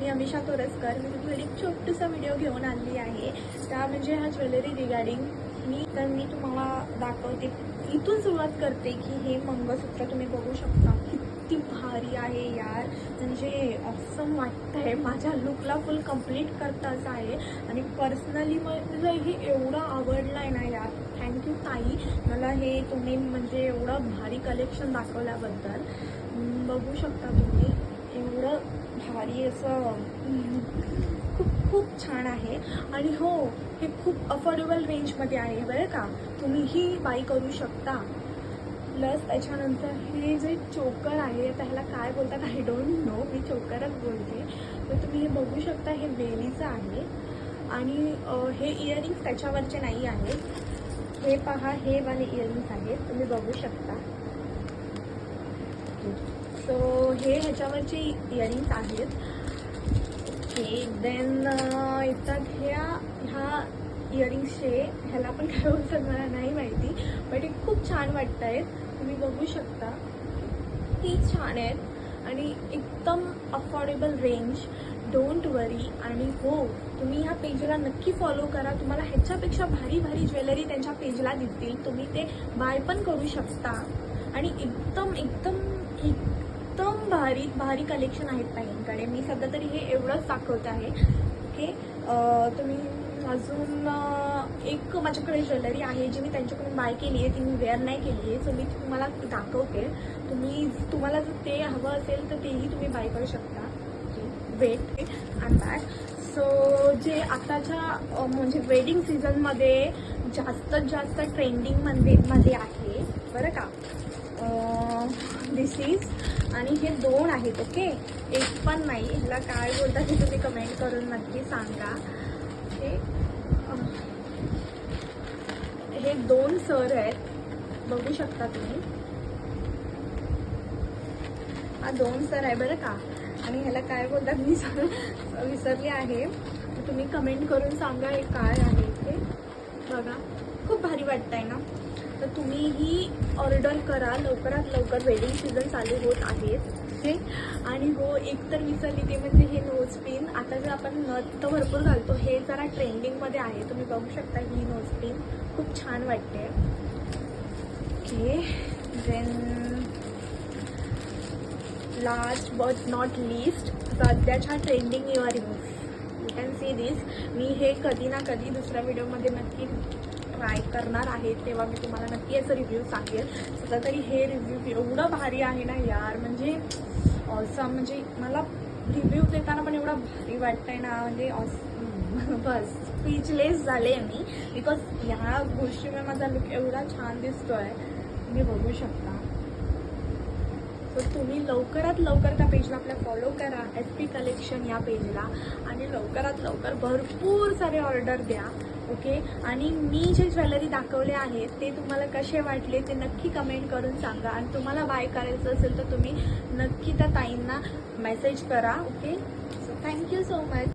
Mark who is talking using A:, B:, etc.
A: मी अमिषा तोरसकर मी तुम्हाला एक छोटूसा व्हिडिओ घेऊन आणली आहे. त्या म्हणजे हा ज्वेलरी रिगार्डिंग मी तर मी तुम्हाला दाखवते. इथून सुरुवात करते की हे मंगळसूत्र तुम्ही बघू शकता. किती भारी आहे यार. म्हणजे ऑसम वाटतंय. माझ्या लुकला फुल कंप्लीट करताच आहे. आणि पर्सनली मला हे एवढं आवडलं आहे ना यार. थँक्यू ताई. मला हे तुम्ही म्हणजे एवढं भारी कलेक्शन दाखवल्याबद्दल. बघू शकता तुम्ही. एवढं भारी असं खूप खूप छान आहे. आणि हो हे खूप अफोर्डेबल रेंजमध्ये आहे बरं का. तुम्हीही बाय करू शकता. प्लस त्याच्यानंतर हे जे चोकर आहे त्याला काय बोलतात? आय डोंट नो मी चोकरच बोलते. तर तुम्ही हे बघू शकता हे वेलीचं आहे. आणि हे इयरिंग्स त्याच्यावरचे नाही आहेत. हे पहा हे वाले इयरिंग्स आहेत. तुम्ही बघू शकता. सो हे ह्याच्यावरचे इयरिंग्स आहेत. ओके देन येतात ह्या ह्या इयरिंग्सचे ह्याला पण काय बोलतात मला नाही माहिती बट हे खूप छान वाटत आहेत तुम्ही बघू शकता. ती छान आहेत. आणि एकदम अफोर्डेबल रेंज डोंट वरी आणि हो तुम्ही ह्या पेजला नक्की फॉलो करा. तुम्हाला ह्याच्यापेक्षा भारी भारी ज्वेलरी त्यांच्या पेजला दिसतील. तुम्ही ते बाय पण करू शकता. आणि एकदम एक एकदम भारी भारी कलेक्शन आहेत ताईंकडे. मी सध्या तरी हे एवढंच दाखवत आहे. ओके तुम्ही अजून एक माझ्याकडे ज्वेलरी आहे जी मी त्यांच्याकडून बाय केली आहे. ती मी वेअर नाही केली आहे. सो मी तुम्हाला दाखवते. तुम्ही तुम्हाला जर ते हवं असेल तर तेही तुम्ही बाय करू शकता. वेट अँड बॅक सो जे आताच्या म्हणजे वेडिंग सीझनमध्ये जास्तीत जास्त ट्रेंडिंगमध्ये मध्ये आहे. बरं का? दिस इज आणि हे दोन आहेत ओके एक पण नाही. ह्याला काय बोलतात हे तुम्ही कमेंट करून नक्की सांगा. हे हे दोन सर आहेत. बघू शकता तुम्ही. हा दोन सर आहे बरं का? आणि ह्याला काय बोलतात? मी विसरली आहे. तुम्ही कमेंट करून सांगा हे काय आहे ते बघा. खूप भारी वाटतंय ना? तर तुम्हीही ऑर्डर करा. लवकरात लवकर वेडिंग सीझन चालू होत आहेत ओके? आणि हो एक तर विसरली ते म्हणजे हे नोज पिन आता जे आपण नथ तर भरपूर घालतो हे जरा ट्रेंडिंगमध्ये आहे. तुम्ही बघू शकता ही नोज पिन खूप छान वाटते. Okay? Then last but not least सध्याच्या trending your you can see this मी हे कधी ना कधी दुसऱ्या व्हिडिओमध्ये नक्की ट्राय करणार आहे तेव्हा मी तुम्हाला नक्की याचा रिव्ह्यू सांगेल. सध्या तरी हे रिव्ह्यू एवढं भारी आहे ना यार म्हणजे असं म्हणजे मला रिव्ह्यू देताना पण एवढं भारी वाटतंय ना म्हणजे ऑस बस स्पीचलेस झाले मी बिकॉज ह्या गोष्टीमुळे माझा लुक एवढा छान दिसतोय. तुम्ही बघू शकता. तर तुम्ही लवकरात लवकर त्या पेजला आपल्या फॉलो करा एस पी कलेक्शन या पेजला आणि लवकरात लवकर भरपूर सारे ऑर्डर द्या. ओके? आणि मी जे ज्वेलरी दाखवले आहेत ते तुम्हाला कसे वाटले ते नक्की कमेंट करून सांगा. आणि तुम्हाला बाय करायचं असेल तर तुम्ही नक्की त्या ताईंना मेसेज करा okay? So thank you so much